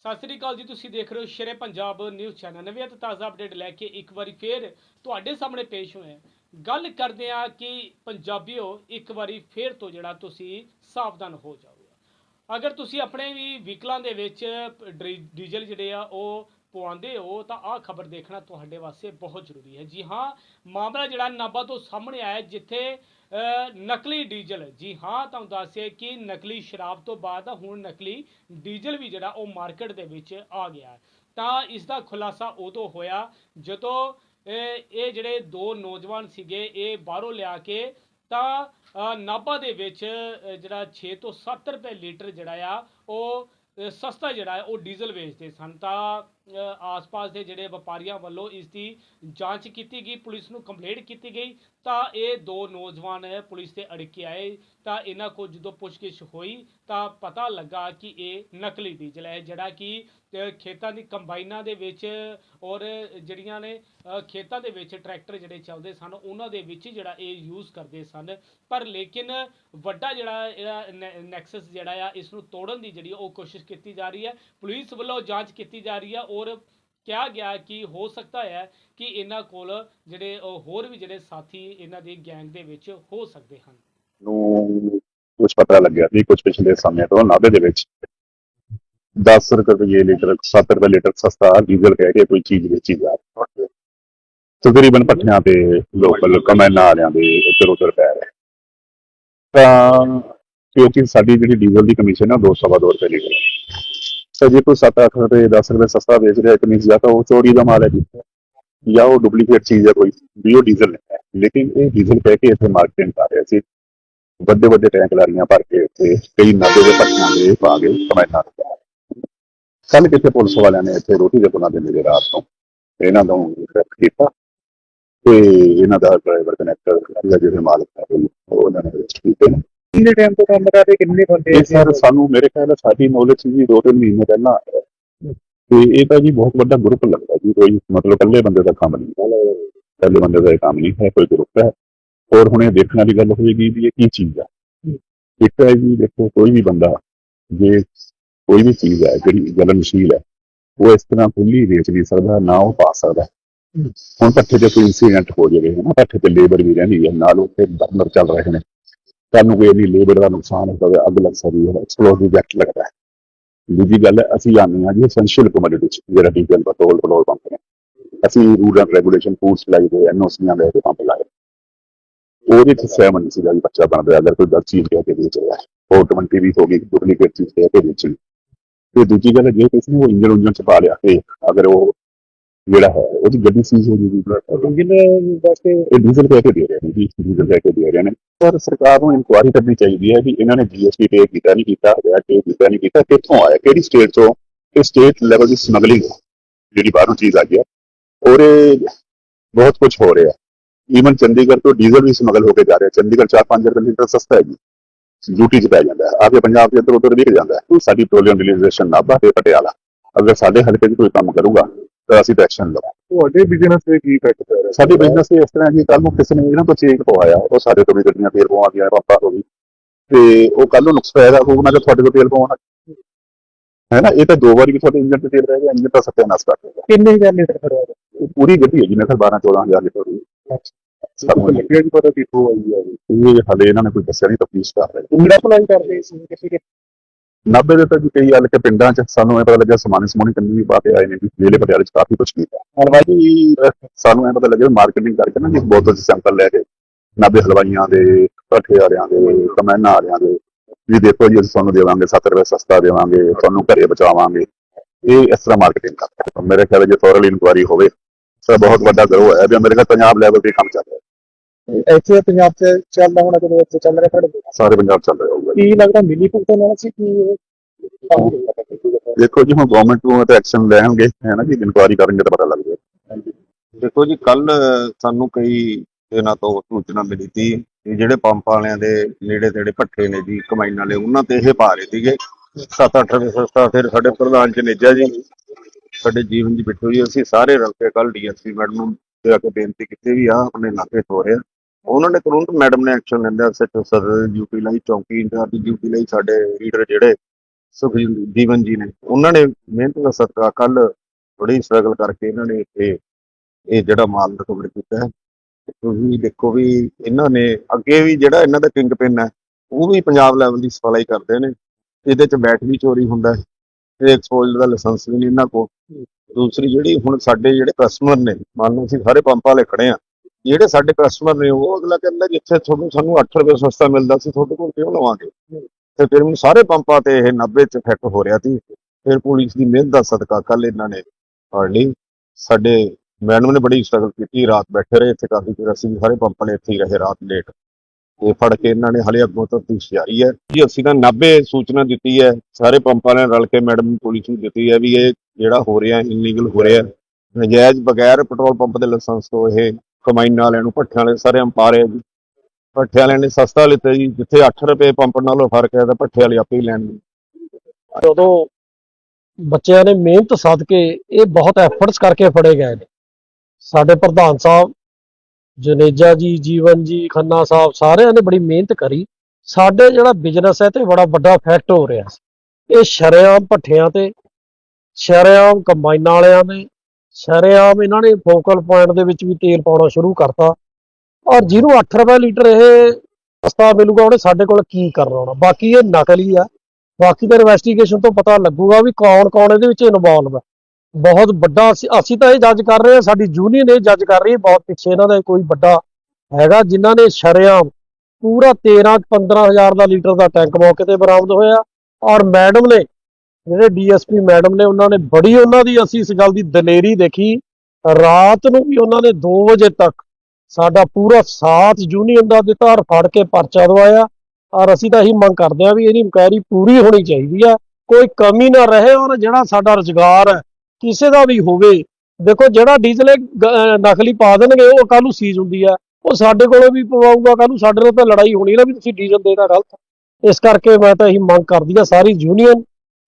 ਸਤਿ ਸ੍ਰੀ ਅਕਾਲ ਜੀ, ਤੁਸੀਂ ਦੇਖ ਰਹੇ ਹੋ ਸ਼ੇਰੇ ਪੰਜਾਬ ਨਿਊਜ਼ ਚੈਨਲ। ਨਵੇਂ ਅਤੇ ਤਾਜ਼ਾ ਅਪਡੇਟ ਲੈ ਕੇ ਇੱਕ ਵਾਰੀ ਫੇਰ ਤੁਹਾਡੇ ਸਾਹਮਣੇ ਪੇਸ਼ ਹੋਏ ਹਾਂ। ਗੱਲ ਕਰਦੇ ਆ ਕਿ ਪੰਜਾਬੀਓ, ਇੱਕ ਵਾਰੀ ਫੇਰ ਤੋਂ ਜਿਹੜਾ ਤੁਸੀਂ ਸਾਵਧਾਨ ਹੋ ਜਾਓ। ਅਗਰ ਤੁਸੀਂ ਆਪਣੇ ਵੀ ਵਹੀਕਲਾਂ ਦੇ ਵਿੱਚ ਡਰੀ- ਡੀਜ਼ਲ ਜਿਹੜੇ ਆ, ਉਹ ਪਵਾਉਂਦੇ ਹੋ, ਤਾਂ ਆਹ ਖਬਰ ਦੇਖਣਾ ਤੁਹਾਡੇ ਵਾਸਤੇ ਬਹੁਤ ਜ਼ਰੂਰੀ ਹੈ। ਜੀ ਹਾਂ, ਮਾਮਲਾ ਜਿਹੜਾ ਨਾਭਾ ਤੋਂ ਸਾਹਮਣੇ ਆਇਆ ਜਿੱਥੇ ਨਕਲੀ ਡੀਜ਼ਲ, ਜੀ ਹਾਂ, ਤੁਹਾਨੂੰ ਦੱਸਿਆ ਕਿ ਨਕਲੀ ਸ਼ਰਾਬ ਤੋਂ ਬਾਅਦ ਹੁਣ ਨਕਲੀ ਡੀਜ਼ਲ ਵੀ ਜਿਹੜਾ ਉਹ ਮਾਰਕੀਟ ਦੇ ਵਿੱਚ ਆ ਗਿਆ ਤਾਂ ਇਸ ਦਾ ਖੁਲਾਸਾ ਉਦੋਂ ਹੋਇਆ ਜਦੋਂ ਇਹ ਜਿਹੜੇ ਦੋ ਨੌਜਵਾਨ ਸੀਗੇ, ਇਹ ਬਾਹਰੋਂ ਲਿਆ ਕੇ ਤਾਂ ਨਾਭਾ ਦੇ ਵਿੱਚ ਜਿਹੜਾ 6 ਤੋਂ 7 ਰੁਪਏ ਲੀਟਰ ਜਿਹੜਾ ਆ, ਉਹ ਸਸਤਾ ਜਿਹੜਾ ਉਹ ਡੀਜ਼ਲ ਵੇਚਦੇ ਸਨ। ਤਾਂ ਆਸ-ਪਾਸ ਦੇ ਜਿਹੜੇ ਵਪਾਰੀਆਂ ਵੱਲੋਂ ਇਸ ਦੀ ਜਾਂਚ ਕੀਤੀ ਗਈ, ਪੁਲਿਸ ਨੂੰ ਕੰਪਲੇਂਟ ਕੀਤੀ ਗਈ। ਤਾਂ ਇਹ ਦੋ ਨੌਜਵਾਨ ਪੁਲਿਸ 'ਤੇ ਅੜਕੇ ਆਏ। ਤਾਂ ਇਹਨਾਂ ਕੋਲ ਜਦੋਂ ਪੁੱਛਗਿੱਛ ਹੋਈ ਤਾਂ ਪਤਾ ਲੱਗਾ ਕਿ ਇਹ ਨਕਲੀ ਡੀਜ਼ਲ ਹੈ, ਜਿਹੜਾ ਕਿ ਖੇਤਾਂ ਦੀ ਕੰਬਾਈਨਾਂ ਦੇ ਵਿੱਚ ਔਰ ਜਿਹੜੀਆਂ ਨੇ ਖੇਤਾਂ ਦੇ ਵਿੱਚ ਟਰੈਕਟਰ ਜਿਹੜੇ ਚੱਲਦੇ ਸਨ, ਉਹਨਾਂ ਦੇ ਵਿੱਚ ਹੀ ਜਿਹੜਾ ਇਹ ਯੂਜ਼ ਕਰਦੇ ਸਨ। ਪਰ ਲੇਕਿਨ ਵੱਡਾ ਜਿਹੜਾ ਇਹਦਾ ਨੈ- ਨੈਕਸਸ ਜਿਹੜਾ ਆ, ਇਸ ਨੂੰ ਤੋੜਨ ਦੀ ਜਿਹੜੀ ਉਹ ਕੋਸ਼ਿਸ਼ ਕੀਤੀ ਜਾ ਰਹੀ ਹੈ। ਪੁਲਿਸ ਵੱਲੋਂ ਜਾਂਚ ਕੀਤੀ ਜਾ ਰਹੀ ਹੈ ਔਰ ਕਿਹਾ ਗਿਆ ਕਿ ਹੋ ਸਕਦਾ ਹੈ ਕਿ ਇਹਨਾਂ ਕੋਲ ਜਿਹੜੇ ਹੋਰ ਵੀ ਜਿਹੜੇ ਸਾਥੀ ਇਹਨਾਂ ਦੀ ਗੈਂਗ ਦੇ ਵਿੱਚ ਹੋ ਸਕਦੇ ਹਨ। ਨੂੰ ਕੁਝ ਪਤਾ ਲੱਗਿਆ ਵੀ ਕੁਝ ਪਿਛਲੇ ਸਮੇਂ ਤੋਂ ਨਾਭੇ ਦੇ ਵਿੱਚ 10 ਰੁਪਏ ਲੀਟਰ 7 ਰੁਪਏ ਲੀਟਰ ਸਸਤਾ ਡੀਜ਼ਲ ਕਹਿ ਕੇ ਕੋਈ ਚੀਜ਼ ਵੇਚੀ ਜਾ ਰਹੀ ਹੈ। ਤਕਰੀਬਨ ਪੱਠਿਆਂ ਤੇ ਲੋਕਲ ਕਮੈਨਾ ਵਾਲਿਆਂ ਦੇ ਇੱਧਰ ਉੱਧਰ ਪੈ ਰਹੇ। ਤਾਂ ਕਿਉਂਕਿ ਸਾਡੀ ਜਿਹੜੀ ਡੀਜ਼ਲ ਦੀ ਕਮਿਸ਼ਨ ਹੈ 202 ਰੁਪਏ ਲੀਟਰ ਹੈ। ਜੇ ਕੋਈ 7-8 ਰੁਪਏ 10 ਰੁਪਏ ਸਸਤਾ ਵੇਚ ਰਿਹਾ ਕਮਿਸ਼ਨ ਜਾਂ ਤਾਂ ਉਹ ਚੋਰੀ ਦਾ ਮਾਲ ਹੈ ਜੀ। ਜਾਂ ਉਹ ਡੁਪਲੀਕੇਟ ਚੀਜ਼ ਹੈ ਕੋਈ, ਵੀ ਉਹ ਡੀਜ਼ਲ ਨਹੀਂ ਹੈ। ਲੇਕਿਨ ਇਹ ਡੀਜ਼ਲ ਕਹਿ ਕੇ ਇੱਥੇ ਮਾਰਕੀਟਿੰਗ ਕਰ ਰਿਹਾ ਸੀ। ਵੱਡੇ ਵੱਡੇ ਟੈਂਕ ਲਾਰੀਆਂ ਭਰ ਕੇ ਇੱਥੇ, ਕਈ ਨਾਦੇ ਦੇ ਪੱਟੀਆਂ ਦੇ ਪਾ ਕੇ ਕਮੈਨਾਂ ਕੱਲ ਕਿਤੇ ਪੁਲਿਸ ਵਾਲਿਆਂ ਨੇ ਇੱਥੇ ਰੋਟੀ ਦੇ ਪੁਣਾ ਦੇ ਮੇਰੇ ਰਾਤ ਤੋਂ ਇਹਨਾਂ ਨੂੰ ਅਰੈਸਟ ਕੀਤਾ ਤੇ ਇਹਨਾਂ ਦਾ ਡਰਾਈਵਰ ਕਨੈਕਟਰ ਜਾਂ ਮਾਲਕ ਹੈ ਉਹਨਾਂ ਨੇ ਅਰੈਸਟ ਕੀਤੇ ਨੇ। ਕਿੰਨੇ ਟਾਈਮ ਤੋਂ ਕੰਮ ਕਰਦੇ ਕਿੰਨੇ ਬੰਦੇ ਇਹ ਸਰ ਸਾਨੂੰ ਮੇਰੇ ਖਿਆਲ ਨਾਲ ਸਾਡੀ ਨੌਲੇਜ ਸੀ ਦੋ ਤਿੰਨ ਮਹੀਨੇ ਪਹਿਲਾਂ ਆਇਆ ਤੇ ਇਹ ਤਾਂ ਜੀ ਬਹੁਤ ਵੱਡਾ ਗਰੁੱਪ ਲੱਗਦਾ ਜੀ ਕੋਈ ਮਤਲਬ ਇਕੱਲੇ ਬੰਦੇ ਦਾ ਕੰਮ ਨਹੀਂ ਇਕੱਲੇ ਬੰਦੇ ਦਾ ਇਹ ਕੰਮ ਨਹੀਂ ਹੈ ਕੋਈ ਗਰੁੱਪ ਹੈ। ਔਰ ਹੁਣ ਇਹ ਦੇਖਣ ਵਾਲੀ ਗੱਲ ਹੋਏਗੀ ਵੀ ਇਹ ਕੀ ਚੀਜ਼ ਆ। ਇੱਕ ਹੈ ਜੀ ਦੇਖੋ ਕੋਈ ਵੀ ਬੰਦਾ ਜੇ ਕੋਈ ਵੀ ਚੀਜ਼ ਹੈ ਜਿਹੜੀ ਜਲਨਸ਼ੀਲ ਹੈ ਉਹ ਇਸ ਤਰ੍ਹਾਂ ਖੁੱਲੀ ਵੇਚ ਨਹੀਂ ਸਕਦਾ ਨਾ ਉਹ ਪਾ ਸਕਦਾ। ਹੁਣ ਪੱਠੇ ਤੇ ਕੋਈ ਇਨਸੀਡੈਂਟ ਹੋ ਜਾਵੇ ਨਾ ਪੱਠੇ ਤੇ ਲੇਬਰ ਵੀ ਰਹਿੰਦੀ ਹੈ ਨਾਲ ਉੱਥੇ ਬਰਨਰ ਚੱਲ ਰਹੇ ਨੇ। ਤੁਹਾਨੂੰ ਕੋਈ ਇੰਨੀ ਲੇਬਰ ਦਾ ਨੁਕਸਾਨ ਹੋ ਸਕਦਾ ਅੱਗ ਲੱਗ ਸਕਦੀ ਹੈ ਐਕਸਪਲੋਸਿਵ ਜੈਕਟ ਲੱਗਦਾ ਹੈ। ਦੂਜੀ ਗੱਲ ਹੈ ਅਸੀਂ ਆਉਂਦੇ ਹਾਂ ਜੀ ਐਸੈਂਸ਼ੀਅਲ ਕਮੋਡਿਟੀ ਜਿਹੜਾ ਡੀਜ਼ਲ ਪੈਟਰੋਲ ਪੈਟਰੋਲ ਪੰਪ ਨੇ। ਅਸੀਂ rule and regulation food supply ਦੇ ਐਨਓਸੀਆਂ ਦੇ ਪੰਪ ਲਾਏ। ਉਹਦੇ ਚ ਸਹਿਮਤ ਸੀਗਾ ਵੀ ਬੱਚਾ ਬਣਦਾ ਅਗਰ ਕੋਈ ਗਲਤ ਚੀਜ਼ ਕਹਿ ਕੇ ਵੇਚ ਰਿਹਾ ਹੈ। ਉਹ 20 ਵੀ ਹੋ ਗਈ ਡੁਪਲੀਕੇਟ ਚੀਜ਼ ਕਹਿ ਕੇ ਵੇਚਣੀ। ਤੇ ਦੂਜੀ ਗੱਲ ਹੈ, ਜੇ ਕਿਸੇ ਨੇ ਉਹ ਇੰਜਨ ਉਂਜਨ ਚ ਪਾ ਲਿਆ ਤੇ ਅਗਰ ਉਹ ਜਿਹੜਾ ਹੈ ਉਹਦੀ ਗੱਡੀ ਸੀਜ਼ ਹੋ ਜੂਗੀ। ਇੰਜਨ ਵਾਸਤੇ ਇਹ ਡੀਜ਼ਲ ਕਹਿ ਕੇ ਦੇ ਰਹੇ ਨੇ ਡੀਜ਼ਲ ਕਹਿ ਕੇ ਦੇ ਰਹੇ ਨੇ। ਪਰ ਸਰਕਾਰ ਨੂੰ ਇਨਕੁਆਇਰੀ ਕਰਨੀ ਚਾਹੀਦੀ ਹੈ ਕਿ ਇਹਨਾਂ ਨੇ ਜੀਐਸਟੀ ਪੇ ਕੀਤਾ ਨਹੀਂ ਕੀਤਾ, ਜਾਂ ਪੇ ਕੀਤਾ ਨਹੀਂ ਕੀਤਾ, ਕਿੱਥੋਂ ਆਇਆ, ਕਿਹੜੀ ਸਟੇਟ ਤੋਂ ਇਹ ਸਟੇਟ ਲੈਵਲ ਦੀ ਸਮਗਲਿੰਗ ਜਿਹੜੀ ਬਾਹਰੋਂ ਚੀਜ਼ ਆ ਗਈ ਹੈ, ਔਰ ਇਹ ਬਹੁਤ ਕੁਝ ਹੋ ਰਿਹਾ। ਈਵਨ ਚੰਡੀਗੜ੍ਹ ਤੋਂ ਡੀਜ਼ਲ ਵੀ ਸਮਗਲ ਹੋ ਕੇ ਜਾ ਰਿਹਾ, ਚੰਡੀਗੜ੍ਹ 4-5 ਰੁਪਏ ਲੀਟਰ ਸਸਤਾ ਹੈ ਜੀ ਡਿਊਟੀ 'ਚ ਪੈ ਜਾਂਦਾ ਹੈ। ਆ ਪੰਜਾਬ ਦੇ ਅੰਦਰ ਉੱਧਰ ਵਿਕ ਜਾਂਦਾ ਹੈ। ਸਾਡੀ ਪੈਟਰੋਲੀਅਮ ਰਿਲੀਜ਼ੇਸ਼ਨ ਨਾਭਾ ਤੇ ਪਟਿਆਲਾ। ਅਗਰ ਸਾਡੇ ਹਲਕੇ 'ਚ ਕੋਈ ਕੰਮ ਕਰੂਗਾ, ਤਾਂ ਅਸੀਂ ਤਾਂ ਐਕਸ਼ਨ ਲਵਾਂਗੇ। ਤੁਹਾਡੇ ਬਿਜ਼ਨਸ ਤੇ ਕੀ ਇਫੈਕਟ ਪੈ ਰਿਹਾ? ਸਾਡੇ ਬਿਜ਼ਨਸ ਤੇ ਇਸ ਤਰ੍ਹਾਂ ਕਿ ਕੱਲ ਨੂੰ ਕਿਸੇ ਨੇ ਇਹਨਾਂ ਤੋਂ ਚੇਕ ਪਵਾਇਆ ਉਹ ਸਾਡੇ ਤੋਂ ਵੀ ਗੱਡੀਆਂ ਤੇਲ ਪਵਾ ਗਿਆ ਪਾਪਾ ਹੋ ਗਈ। ਤੇ ਉਹ ਕੱਲ ਨੂੰ ਨੁਕਸ ਪੈਦਾ ਹੋਊਗਾ ਕਿ ਤੁਹਾਡੇ ਤੋਂ ਤੇਲ ਪਵਾਉਣਾ। ਹੈ ਨਾ? ਇਹ ਤਾਂ ਦੋ ਵਾਰੀ ਵੀ ਤੁਹਾਡੇ ਇੰਜਨ ਤੇ ਤੇਲ ਰਹਿ ਗਿਆ ਇੰਜਨ ਤਾਂ ਸੱਤਿਆਨਾਸ਼ ਕਰ ਦੇਗਾ ਕਿੰਨੇ ਹਜ਼ਾਰ ਲੀਟਰ ਇਹ ਪੂਰੀ ਗੱਡੀ ਹੈ ਜੀ ਮੇਰੇ ਖਿਆਲ 12 14000 ਲੀਟਰ ਦੀ ਸਾਨੂੰ ਲੱਗਿਆ ਜੀ ਪਤਾ ਕਿੱਥੋਂ ਆਈ ਹੈ ਇਹ? ਹਾਲੇ ਇਹਨਾਂ ਨੇ ਕੋਈ ਦੱਸਿਆ ਨਹੀਂ ਤਫਤੀਸ਼ ਕਰ ਰਹੇ। ਕਿੰਨਾ ਅਪਲਾਈ ਕਰਦੇ ਸੀ ਕਿਸੇ ਕੇ ਨਾਭੇ ਦੇ ਤਾਂ ਜੀ ਕਈ ਹਲ ਕੇ ਪਿੰਡਾਂ 'ਚ ਸਾਨੂੰ ਇਹ ਪਤਾ ਲੱਗਿਆ ਸਮਾਨ ਸਮੂਨੀ ਕੰਨੀ ਵੀ ਪਾ ਕੇ ਆਏ ਨੇ ਵੀ ਜ਼ਿਲ੍ਹੇ ਪਟਿਆਲੇ 'ਚ ਕਾਫੀ ਕੁਝ ਕੀਤਾ ਹਲਵਾਈ ਸਾਨੂੰ ਇਹ ਪਤਾ ਲੱਗਿਆ ਮਾਰਕੀਟਿੰਗ ਕਰਕੇ ਨਾ ਜੀ ਬੋਤਲ 'ਚ ਸੈਂਪਲ ਲੈ ਕੇ ਨਾਭੇ ਹਲਵਾਈਆਂ ਦੇ ਭੱਠੇ ਵਾਲਿਆਂ ਦੇ ਕਮੈਨਾ ਵਾਲਿਆਂ ਦੇ ਵੀ ਦੇਖੋ ਜੀ ਅਸੀਂ ਤੁਹਾਨੂੰ ਦੇਵਾਂਗੇ 7 ਰੁਪਏ ਸਸਤਾ ਦੇਵਾਂਗੇ ਤੁਹਾਨੂੰ ਘਰੇ ਬਚਾਵਾਂਗੇ ਇਹ ਇਸ ਤਰ੍ਹਾਂ ਮਾਰਕੀਟਿੰਗ ਕਰਦੇ। ਮੇਰੇ ਖਿਆਲ ਜੇ ਥੋਰਲ ਇਨਕੁਆਰੀ ਹੋਵੇ ਤਾਂ ਬਹੁਤ ਵੱਡਾ ਗਰੋਹ ਹੈ ਵੀ ਮੇਰੇ ਖਿਆਲ ਪੰਜਾਬ ਲੈਵਲ ਤੇ ਕੰਮ ਚੱਲ ਰਿਹਾ ਇੱਥੇ ਪੰਜਾਬ ਚ ਚੱਲਦਾ ਹੋਣਾ ਜਦੋਂ ਇੱਥੇ ਚੱਲ ਰਿਹਾ ਤੁਹਾਡੇ ਸਾਰੇ ਪੰਜਾਬ ਚੱਲ ਰਿਹਾ ਹੋਊਗਾ ਕੀ ਲੱਗਦਾ ਮਿਲੀ ਭੁਗਤਣ ਨਾਲ ਸੀ ਕਿ? ਦੇਖੋ ਜੀ, ਹੁਣ ਗਵਰਨਮੈਂਟ ਨੂੰ ਤਾਂ ਐਕਸ਼ਨ ਲੈਣਗੇ, ਹੈ ਨਾ ਜੀ? ਇਨਕੁਆਰੀ ਕਰਨਗੇ ਤਾਂ ਪਤਾ ਲੱਗ ਜਾਏਗਾ। ਦੇਖੋ ਜੀ ਕੱਲ ਸਾਨੂੰ ਕਈ ਦਿਨਾਂ ਤੋਂ ਸੂਚਨਾ ਮਿਲੀ ਸੀ ਕਿ ਜਿਹੜੇ ਪੰਪ ਵਾਲਿਆਂ ਦੇ ਨੇੜੇ ਤੇੜੇ ਭੱਠੇ ਨੇ ਜੀ, ਕਮਾਈਨ ਵਾਲੇ, ਉਹਨਾਂ ਤੇ ਇਹ ਪਾ ਰਹੇ ਸੀਗੇ। 7-8 ਰੁਪਏ ਸਸਤਾ ਫਿਰ ਸਾਡੇ ਪ੍ਰਧਾਨ ਜਨੇਜਾ ਜੀ। ਸਾਡੇ ਜੀਵਨ ਜੀ ਬਿੱਟੂ ਜੀ ਅਸੀਂ ਸਾਰੇ ਰਲ ਕੇ ਕੱਲ ਡੀਐਸਪੀ ਮੈਡਮ ਨੂੰ ਜਾ ਕੇ ਬੇਨਤੀ ਕੀਤੀ ਵੀ ਆ ਆਪਣੇ ਇਲਾਕੇ ਹੋ ਰਿਹਾ। ਉਹਨਾਂ ਨੇ ਤੁਰੰਤ ਮੈਡਮ ਨੇ ਐਕਸ਼ਨ ਲੈਂਦੇ ਸੈਕਟਰ ਸਦਰ ਡਿਊਟੀ ਲਈ, ਚੌਂਕੀ ਇੰਚਾਰਜ ਡਿਊਟੀ ਲਈ ਸਾਡੇ ਲੀਡਰ ਜਿਹੜੇ ਸੁਖਜੀਵਨ ਜੀ ਨੇ। ਉਹਨਾਂ ਨੇ ਮਿਹਨਤ ਦਾ ਸਦਕਾ ਕੱਲ ਬੜੀ ਸਟਰਗਲ ਕਰਕੇ ਇਹਨਾਂ ਨੇ ਇੱਥੇ ਇਹ ਜਿਹੜਾ ਮਾਲ ਰਿਕਵਰ ਕੀਤਾ ਹੈ। ਤੁਸੀਂ ਦੇਖੋ ਵੀ ਇਹਨਾਂ ਨੇ ਅੱਗੇ ਵੀ ਜਿਹੜਾ ਇਹਨਾਂ ਦਾ ਕਿੰਗ ਪਿਨ ਹੈ, ਉਹ ਵੀ ਪੰਜਾਬ ਲੈਵਲ ਦੀ ਸਪਲਾਈ ਕਰਦੇ ਨੇ। ਇਹਦੇ ਚ ਬੈਟ ਵੀ ਚੋਰੀ ਹੁੰਦਾ ਹੈ ਤੇ ਐਕਸਪੋਜ਼ਰ ਦਾ ਲਾਇਸੈਂਸ ਵੀ ਨਹੀਂ ਇਹਨਾਂ ਕੋਲ। ਦੂਸਰੀ ਜਿਹੜੀ ਹੁਣ ਸਾਡੇ ਜਿਹੜੇ ਕਸਟਮਰ ਨੇ, ਮੰਨ ਲਓ ਅਸੀਂ ਸਾਰੇ ਪੰਪਾਂ ਵਾਲੇ ਖੜੇ ਆ ਜਿਹੜੇ ਸਾਡੇ ਕਸਟਮਰ ਨੇ ਉਹ ਅਗਲਾ ਕਹਿੰਦਾ ਜਿੱਥੇ ਤੁਹਾਨੂੰ ਸਾਨੂੰ 8 ਰੁਪਏ ਸਸਤਾ ਮਿਲਦਾ ਸੀ ਤੁਹਾਡੇ ਕੋਲ ਕਿਉਂ ਲਵਾਂਗੇ? ਤੇ ਫਿਰ ਹੁਣ ਸਾਰੇ ਪੰਪਾਂ ਤੇ ਇਹ 90 ਚ ਫਿੱਟ ਹੋ ਰਿਹਾ ਸੀ। ਫਿਰ ਪੁਲਿਸ ਦੀ ਮਿਹਨਤ ਦਾ ਸਦਕਾ ਕੱਲ ਇਹਨਾਂ ਨੇ ਫੜ ਲਈ। ਸਾਡੇ ਮੈਡਮ ਨੇ ਬੜੀ ਸਟਰਗਲ ਕੀਤੀ, ਰਾਤ ਬੈਠੇ ਰਹੇ ਇੱਥੇ ਕਾਫੀ ਚਿਰ ਅਸੀਂ ਸਾਰੇ ਪੰਪ ਵਾਲੇ ਇੱਥੇ ਹੀ ਰਹੇ ਰਾਤ ਲੇਟ ਤੇ ਫੜ ਕੇ ਇਹਨਾਂ ਨੇ ਹਲੇ ਅੱਗੋਂ ਤਫਤੀਸ਼ ਜਾਰੀ ਹੈ। ਜੀ, ਅਸੀਂ ਤਾਂ 90 ਸੂਚਨਾ ਦਿੱਤੀ ਹੈ, ਸਾਰੇ ਪੰਪਾਂ ਨੇ ਰਲ ਕੇ ਮੈਡਮ ਪੁਲਿਸ ਨੂੰ ਦਿੱਤੀ ਹੈ ਵੀ ਇਹ ਜਿਹੜਾ ਹੋ ਰਿਹਾ ਇਲੀਗਲ ਹੋ ਰਿਹਾ। ਨਜਾਇਜ਼ ਬਗੈਰ ਪੈਟਰੋਲ ਪੰਪ ਦੇ ਲਾਇਸੈਂਸ ਤੋਂ ਇਹ ਕਮਾਈ ਵਾਲਿਆਂ ਨੂੰ ਭੱਠਿਆਂ ਵਾਲੇ ਸਾਰੇ ਅੰਪਾਰੇ ਰਹੇ ਜੀ ਵਾਲਿਆਂ ਨੇ ਸਸਤਾ ਲਿੱਤਾ ਜੀ, ਜਿੱਥੇ 8 ਰੁਪਏ ਪੰਪ ਨਾਲੋਂ ਫ਼ਰਕ ਹੈ ਤਾਂ ਭੱਠੇ ਵਾਲੇ ਆਪੇ ਹੀ ਲੈਣਗੇ ਜਦੋਂ ਬੱਚਿਆਂ ਨੇ ਮਿਹਨਤ ਸਦਕੇ ਇਹ ਬਹੁਤ ਐਫਰਟਸ ਕਰਕੇ ਫੜੇ ਗਏ ਨੇ। ਸਾਡੇ ਪ੍ਰਧਾਨ ਸਾਹਿਬ, ਜਨੇਜਾ ਜੀ, ਜੀਵਨ ਜੀ, ਖੰਨਾ ਸਾਹਿਬ ਸਾਰਿਆਂ ਨੇ ਬੜੀ ਮਿਹਨਤ ਕਰੀ। ਸਾਡੇ ਜਿਹੜਾ ਬਿਜ਼ਨਸ ਹੈ ਤੇ ਬੜਾ ਵੱਡਾ ਇਫੈਕਟ ਹੋ ਰਿਹਾ ਇਹ ਸ਼ਰੇਆਮ ਭੱਠਿਆਂ ਤੇ, ਸ਼ਰੇਆਮ ਕੰਬਾਈਨਾਂ ਵਾਲਿਆਂ ਨੇ, ਸ਼ਰੇਆਮ ਇਹਨਾਂ ਨੇ ਫੋਕਲ ਪੁਆਇੰਟ ਦੇ ਵਿੱਚ ਵੀ ਤੇਲ ਪਾਉਣਾ ਸ਼ੁਰੂ ਕਰਤਾ। ਔਰ ਜਿਹਨੂੰ 8 ਰੁਪਏ ਲੀਟਰ ਇਹ ਸਸਤਾ ਮਿਲੂਗਾ, ਉਹਨੇ ਸਾਡੇ ਕੋਲ ਕੀ ਕਰਨਾ ਹੋਣਾ? ਬਾਕੀ ਇਹ ਨਕਲੀ ਆ। ਬਾਕੀ ਤਾਂ ਇਨਵੈਸਟੀਗੇਸ਼ਨ ਤੋਂ ਪਤਾ ਲੱਗੂਗਾ ਵੀ ਕੌਣ ਕੌਣ ਇਹਦੇ ਵਿੱਚ ਇਨਵੋਲਵ ਹੈ ਬਹੁਤ ਵੱਡਾ ਅਸੀਂ ਅਸੀਂ ਤਾਂ ਇਹ ਜੱਜ ਕਰ ਰਹੇ ਹਾਂ, ਸਾਡੀ ਯੂਨੀਅਨ ਇਹ ਜੱਜ ਕਰ ਰਹੀ ਹੈ, ਬਹੁਤ ਪਿੱਛੇ ਇਹਨਾਂ ਦਾ ਕੋਈ ਵੱਡਾ ਹੈਗਾ, ਜਿਨ੍ਹਾਂ ਨੇ ਸ਼ਰੇਆਮ ਪੂਰਾ 13 15000 ਦਾ ਲੀਟਰ ਦਾ ਟੈਂਕ ਮੌਕੇ ਤੇ ਬਰਾਮਦ ਹੋਇਆ। ਔਰ ਮੈਡਮ ਨੇ, ਜਿਹੜੇ ਡੀਐਸਪੀ ਮੈਡਮ ਨੇ, ਉਹਨਾਂ ਨੇ ਬੜੀ ਉਹਨਾਂ ਦੀ, ਅਸੀਂ ਇਸ ਗੱਲ ਦੀ ਦਲੇਰੀ ਦੇਖੀ। ਰਾਤ ਨੂੰ ਵੀ ਉਹਨਾਂ ਨੇ 2 ਵਜੇ ਤੱਕ ਸਾਡਾ ਪੂਰਾ ਸਾਥ ਯੂਨੀਅਨ ਦਾ ਦਿੱਤਾ ਔਰ ਫੜ ਕੇ ਪਰਚਾ ਦਵਾਇਆ। ਔਰ ਅਸੀਂ ਤਾਂ ਇਹੀ ਮੰਗ ਕਰਦੇ ਹਾਂ ਵੀ ਇਹਦੀ ਇਨਕੁਆਇਰੀ ਪੂਰੀ ਹੋਣੀ ਚਾਹੀਦੀ ਆ। ਕੋਈ ਕਮੀ ਨਾ ਰਹੇ ਔਰ ਜਿਹੜਾ ਸਾਡਾ ਰੁਜ਼ਗਾਰ ਹੈ, ਕਿਸੇ ਦਾ ਵੀ ਹੋਵੇ, ਦੇਖੋ ਜਿਹੜਾ ਡੀਜ਼ਲ ਨਕਲੀ ਪਾ ਦੇਣਗੇ, ਉਹ ਕੱਲ ਨੂੰ ਸੀਜ਼ ਹੁੰਦੀ ਆ। ਉਹ ਸਾਡੇ ਕੋਲੋਂ ਵੀ ਪਵਾਊਗਾ ਕੱਲ ਨੂੰ ਸਾਡੇ ਨਾਲ ਤਾਂ ਲੜਾਈ ਹੋਣੀ ਨਾ ਵੀ ਤੁਸੀਂ ਡੀਜ਼ਲ ਦੇਣਾ ਗਲਤ। ਇਸ ਕਰਕੇ ਮੈਂ ਤਾਂ ਇਹੀ ਮੰਗ ਕਰਦੀ ਆ ਸਾਰੀ ਯੂਨੀਅਨ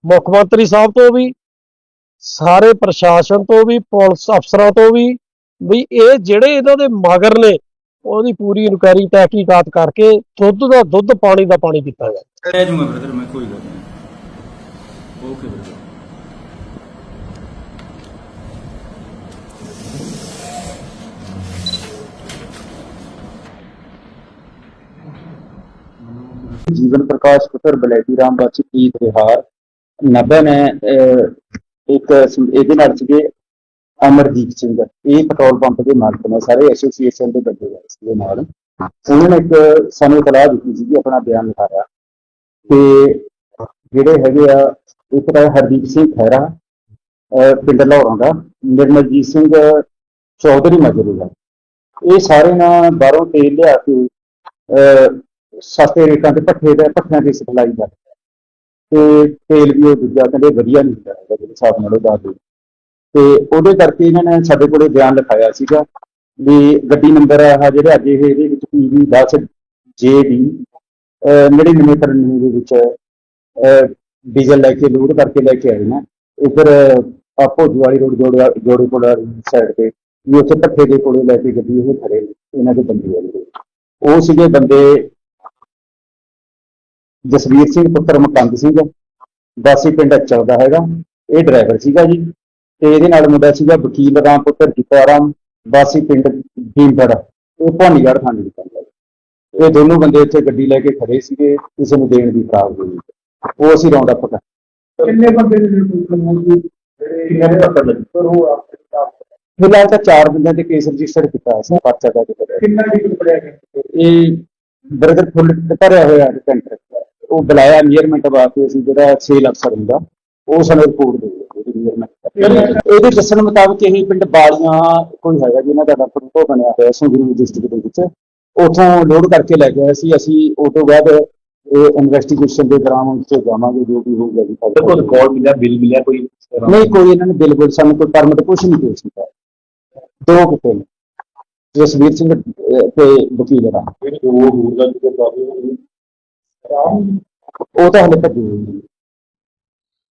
ਮੁੱਖ ਮੰਤਰੀ ਸਾਹਿਬ ਤੋਂ ਵੀ, ਸਾਰੇ ਪ੍ਰਸ਼ਾਸਨ ਤੋਂ ਵੀ, ਪੁਲਿਸ ਅਫਸਰਾਂ ਤੋਂ ਵੀ ਵੀ ਇਹ ਜਿਹੜੇ ਇਹਨਾਂ ਦੇ ਮਗਰ ਨੇ ਉਹਦੀ ਪੂਰੀ ਇਨਕੁਆਇਰੀ ਤਹਿਕੀਕਾਤ ਕਰਕੇ ਦੁੱਧ ਦਾ ਦੁੱਧ ਪਾਣੀ ਦਾ ਪਾਣੀ ਕੀਤਾ ਜਾਏ ਰਹਿ ਜਾਊਂਗਾ ਬ੍ਰਦਰ ਮੈਂ ਕੋਈ ਗੱਲ ਨਹੀਂ। ਓਕੇ ਬ੍ਰਦਰ ਜੀਵਨ ਪ੍ਰਕਾਸ਼ ਪੁੱਤਰ ਬਲੈਤੀ ਰਾਮ ਬਾਚੀ ਪ੍ਰੀਤ ਵਿਹਾਰ ਨੱਬੇ ਨੇ ਅਹ, ਇੱਕ ਸ- ਇਹਦੇ ਅਮਰਜੀਤ ਸਿੰਘ। ਇਹ ਪੈਟਰੋਲ ਪੰਪ ਦੇ ਮਾਲਕ ਨੇ ਸਾਰੇ ਐਸੋਸੀਏਸ਼ਨ ਦੇ ਬੰਦੇ ਆਏ ਸੀਗੇ ਨਾਲ ਉਹਨਾਂ ਨੇ ਇੱਕ ਸਾਨੂੰ ਇਤਲਾਹ ਦਿੱਤੀ ਸੀ ਆਪਣਾ ਬਿਆਨ ਲਿਖਾਇਆ ਤੇ ਜਿਹੜੇ ਹੈਗੇ ਆ ਇੱਕ ਤਾਂ ਹਰਦੀਪ ਸਿੰਘ ਖਹਿਰਾ ਪਿੰਡ ਲਾਹੌਰਾਂ ਦਾ ਨਿਰਮਲਜੀਤ ਸਿੰਘ ਚੌਧਰੀ ਮਜਰੂ ਦਾ। ਇਹ ਸਾਰੇ ਨਾ ਬਾਹਰੋਂ ਤੇਲ ਲਿਆ ਕੇ ਅਹ, ਸਸਤੇ ਰੇਟਾਂ ਤੇ ਭੱਠੇ ਦੇ ਭੱਠਿਆਂ ਦੀ ਸਪਲਾਈ ਕਰਦੇ ਤੇ ਤੇਲ ਵੀ ਉਹ ਦੂਜਾ ਕਹਿੰਦੇ ਵਧੀਆ ਨਹੀਂ ਹੁੰਦਾ ਹੈਗਾ ਜਿਹੜੇ ਹਿਸਾਬ ਨਾਲ ਉਹ ਦੱਸਦੇ ਤੇ ਉਹਦੇ ਕਰਕੇ ਇਹਨਾਂ ਨੇ ਸਾਡੇ ਕੋਲੇ ਬਿਆਨ ਲਿਖਾਇਆ ਸੀਗਾ ਵੀ ਗੱਡੀ ਨੰਬਰ ਆ ਜਿਹੜਾ ਅੱਜ ਇਹ ਇਹਦੇ ਵਿੱਚ ਪੀਵੀ 10 ਜੇਡੀ 9993 ਦੇ ਵਿੱਚ ਡੀਜ਼ਲ ਲੈ ਕੇ ਲੋਡ ਕਰਕੇ ਲੈ ਕੇ ਆਏ ਨਾ। ਇਧਰ ਆਪੋ ਜਵਾਲੀ ਰੋਡ ਜੋੜੇ ਜੋੜੇ ਕੋਲ ਸਾਈਡ ਤੇ ਵੀ ਉੱਥੇ ਭੱਠੇ ਦੇ ਕੋਲੇ ਲੈ ਕੇ ਗੱਡੀ ਉਹ ਖੜੇ ਨੇ, ਇਹਨਾਂ ਦੇ ਬੰਦੇ ਵਾਲੇ ਉਹ ਸੀਗੇ ਬੰਦੇ ਜਸਵੀਰ ਸਿੰਘ ਪੁੱਤਰ ਮਕੰਦ ਸਿੰਘ ਵਾਸੀ ਪਿੰਡ ਅਚਲ ਦਾ ਹੈਗਾ ਇਹ ਡਰਾਈਵਰ ਸੀਗਾ ਜੀ। ਤੇ ਇਹਦੇ ਨਾਲ ਮੁੰਡਾ ਸੀਗਾ ਵਕੀਲ ਰਾਮ ਪੁੱਤਰ ਜੀਤਾਰਾਮ ਵਾਸੀ ਪਿੰਡ ਭੀਮਗੜ ਇਹ ਭਾਨੀਗੜ੍ਹ ਥਾਣੇ ਦੀ ਹੈ ਇਹ ਦੋਨੋਂ ਬੰਦੇ ਇੱਥੇ ਗੱਡੀ ਲੈ ਕੇ ਖੜੇ ਸੀਗੇ ਕਿਸੇ ਨੂੰ ਦੇਣ ਦੀ ਖਰਾਬ ਹੋਈ ਉਹ ਅਸੀਂ ਰੌਂਡ ਅਪ ਕਰ ਕਿੰਨੇ ਬੰਦੇ ਨੇ ਕਿੰਨੇ ਪਕੜ ਲਏ? ਪਰ ਉਹ ਫਿਲਹਾਲ ਤਾਂ ਚਾਰ ਬੰਦਿਆਂ ਤੇ ਕੇਸ ਰਜਿਸਟਰ ਕੀਤਾ ਹੈ ਪਰਚਾ ਦਾ ਕਿੰਨਾ ਡੀਲ ਪੜਿਆ ਇਹ ਬਰਗਰ ਫੁੱਲ ਭਰਿਆ ਹੋਇਆ ਕੰਟਰੈਕਟ ਉਹ ਬੁਲਾਇਆ ਨੀਅਰਮੈਂਟ ਵਾਸਤੇ ਅਸੀਂ ਜਿਹੜਾ ਸੇਲ ਅਫਸਰ ਹੁੰਦਾ ਉਹ ਸਾਨੂੰ ਰਿਪੋਰਟ ਦੇ ਇਹਦੇ ਦੱਸਣ ਮੁਤਾਬਕ ਇਹ ਪਿੰਡ ਬਾਲੀਆਂ ਕੋਈ ਹੈਗਾ ਜਿਹਨਾਂ ਦਾ ਡਾਕਟਰ ਤੋਂ ਬਣਿਆ ਹੋਇਆ ਸੰਗਰੂਰ ਡਿਸਟ੍ਰਿਕਟ ਦੇ ਵਿੱਚ। ਉਥੋਂ ਲੋਡ ਕਰਕੇ ਲੈ ਗਏ ਸੀ ਅਸੀਂ ਉਹ ਤੋਂ ਬਾਅਦ ਇਹ ਇਨਵੈਸਟੀਗੇਸ਼ਨ ਦੇ ਦੌਰਾਨ ਉੱਥੇ ਜਾਵਾਂਗੇ ਜੋ ਵੀ ਹੋਊਗਾ ਜੀ। ਕੋਈ ਕਾਲ ਮਿਲਿਆ ਬਿੱਲ ਮਿਲਿਆ ਕੋਈ? ਨਹੀਂ ਕੋਈ ਇਹਨਾਂ ਨੇ ਬਿੱਲ ਬੁੱਲ ਸਾਨੂੰ ਕੋਈ ਪਰਮਿਟ ਕੁਝ ਨਹੀਂ ਪੇਸ਼ ਕੀਤਾ ਦੋ ਕਿਤੇ ਜਸਵੀਰ ਸਿੰਘ ਤੇ ਵਕੀਲ ਦਾ ਉਹ ਹੋਊਗਾ ਜਿਹਦੇ ਉਹ ਤਾਂ ਹਲੇ ਭੱਜੇ ਹੋਏ